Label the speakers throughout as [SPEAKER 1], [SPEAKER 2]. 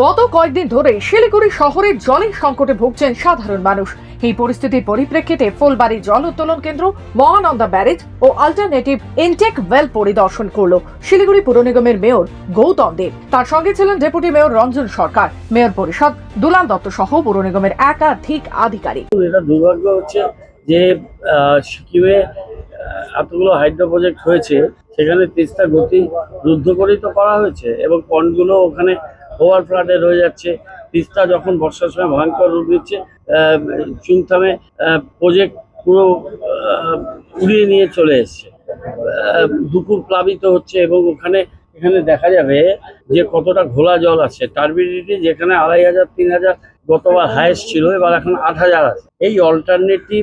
[SPEAKER 1] গত কয়েকদিন ধরে শিলিগুড়ি শহরের জলের সংকটে ভুগছেন সাধারণ মানুষ। এই পরিস্থিতির পরিপ্রেক্ষিতে ফুলবাড়ি জল উত্তোলন কেন্দ্র মহানন্দা ব্যারেজ ও অল্টারনেটিভ ইনটেক ওয়েল পরিদর্শন করল। শিলিগুড়ি পুর নিগমের মেয়র গৌতম দেব। তার সঙ্গে ছিলেন deputy mayor Ranjan Sarkar. Mayor পরিষদ দুলাল দত্ত সহ পুর নিগমের একাধিক আধিকারিক।
[SPEAKER 2] দুর্ভাগ্য হচ্ছে যে সিকিমে এতগুলো হাইড্রো প্রজেক্ট হয়েছে, সেখানে তিস্তা গতি রুদ্ধ করেই তো করা হয়েছে এবং পন্ডগুলো ওখানে ওভার ফ্লাডেড হয়ে যাচ্ছে। তিস্তা যখন বর্ষার সময় ভয়ঙ্কর রূপ নিচ্ছে চুংথামে প্রজেক্ট পুরো উড়িয়ে নিয়ে চলে এসছে। দুপুর প্লাবিত হচ্ছে এবং ওখানে, এখানে দেখা যাবে যে কতটা ঘোলা জল আছে। টার্বিডিটি যেখানে আড়াই হাজার, তিন হাজার গতবার হায়েস্ট ছিল, এবার এখন আট হাজার আছে। এই অল্টারনেটিভ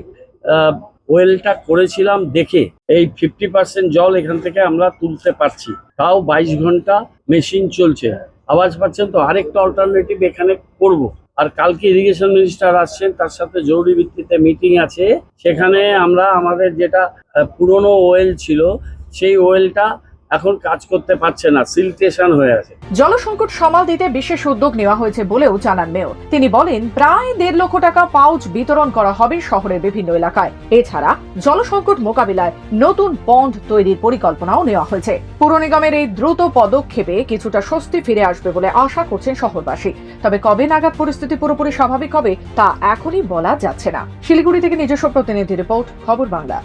[SPEAKER 2] ওয়েলটা করেছিলাম দেখে এই ফিফটি পার্সেন্ট জল এখান থেকে আমরা তুলতে পারছি। তাও বাইশ ঘণ্টা মেশিন চলছে। আওয়াজ পাচ্ছেন তো? আরেকটা অল্টারনেটিভ এখানে করব। আর কালকে ইরিগেশন মিনিস্টার আসছেন, তার সাথে জরুরি ভিত্তিতে মিটিং আছে। সেখানে আমরা আমাদের যেটা পুরনো ওয়েল ছিল, সেই ওয়েলটা এখন কাজ করতে পারছে না সিলটেশন হয়ে আছে।
[SPEAKER 1] জলসংকট সামাল দিতে বিশেষ উদ্যোগ নেওয়া হয়েছে বলেও জানান মেয়র। তিনি বলেন, প্রায় দেড় লক্ষ টাকা পাউচ বিতরণ করা হবে শহরের বিভিন্ন এলাকায়। এছাড়া, জলসংকট মোকাবিলায় নতুন পন্ড তৈরির পরিকল্পনাও নেওয়া হয়েছে। পুর নিগমের এই দ্রুত পদক্ষেপে কিছুটা স্বস্তি ফিরে আসবে বলে আশা করছেন শহরবাসী। তবে কবে নাগাদ পরিস্থিতি পুরোপুরি স্বাভাবিক হবে, তা এখনই বলা যাচ্ছে না। শিলিগুড়ি থেকে নিজস্ব প্রতিনিধি রিপোর্ট, খবর বাংলা।